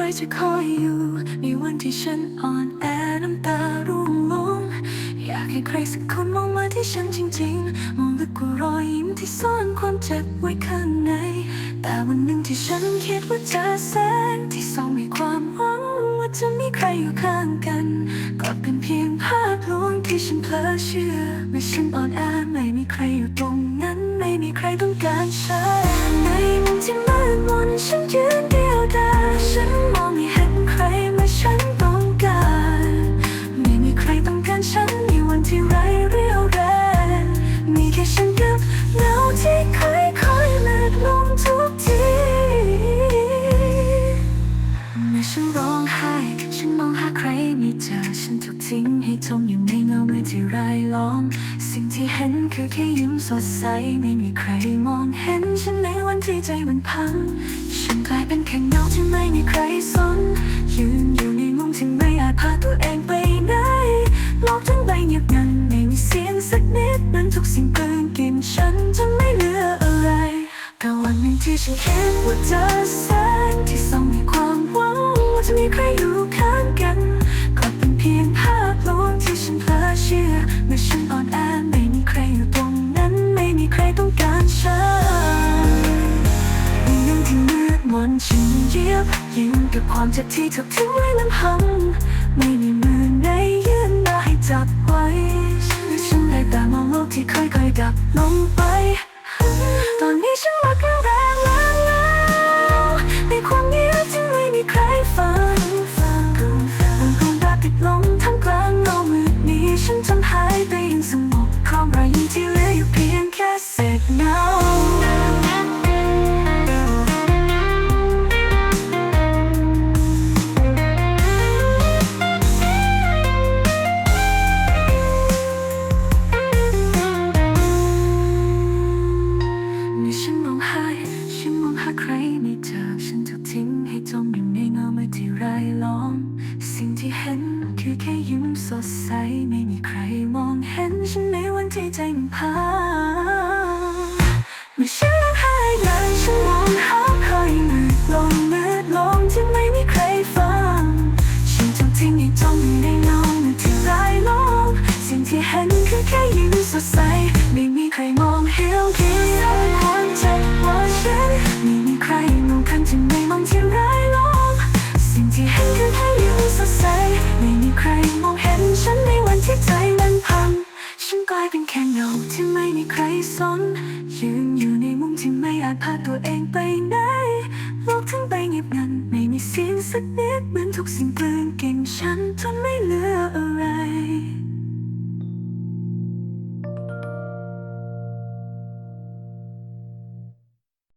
รจะคอยอยู่ ในวันที่ฉันอ่อนแอน้ำตาร่วงลง อยากให้ใครสักคนมองมาที่ฉันจริงๆ มองลึกกว่ารอยยิ้มที่ซ่อนความเจ็บไว้ข้างใน แต่วันหนึ่งที่ฉันคิดว่าเจอแสงที่ส่องให้ความหวังว่าจะมีใครอยู่ข้างกันกลับเป็นเพียงภาพลวงที่ฉันเพลอเชื่อเมื่อฉันอ่อนแอไม่มีใครอยู่ตรงนั้น ไม่มีใครต้องการฉันในมุมที่มืดมนฉันยืน รายล้อม สิ่งที่เห็นคือแค่ยิ้มสดใส ไม่มีใครมองเห็นฉันในวันที่ใจมันพัง ฉันกลายเป็นแค่เงาที่ไม่มีใครสน ยืนอยู่ในมุมที่ไม่อาจพาตัวเองไปไหนโลกทั้งใบเงียบงันไม่มีเสียงสักนิดนั้นทุกสิ่งกลืนกินฉันจนไม่เหลืออะไรแต่วันหนึ่งที่ฉันคิดว่าเจอแสงที่ส่องให้ความหวังว่าจะมีใครอยู่ข้างกัน อนฉันเยียบยิงกับความเจ็บที่ถูกทิ้งไว้ลำพัง ไม่มีมือไหนยื่นมาให้จับไว้ฉันได้แต่มองโลกที่ค่อยๆดับลงไป ตอนนี้ฉันรักแรง รายล้อม สิ่งที่เห็นคือแค่ยิ้มสดใส ไม่มีใครมองเห็นฉันในวันที่ใจมันพัง ยิ้มสดใสไม่มีใครมองเห็นฉันในวันที่ใจมันพัง ฉันกลายเป็นแค่เงาที่ไม่มีใครสน ยืนอยู่ในมุมที่ไม่อาจพาตัวเองไปไหนโลกทั้งใบเงียบงันไม่มีเสียงสักนิดเหมือนทุกสิ่งกลืนเกินฉันจนไม่เหลือ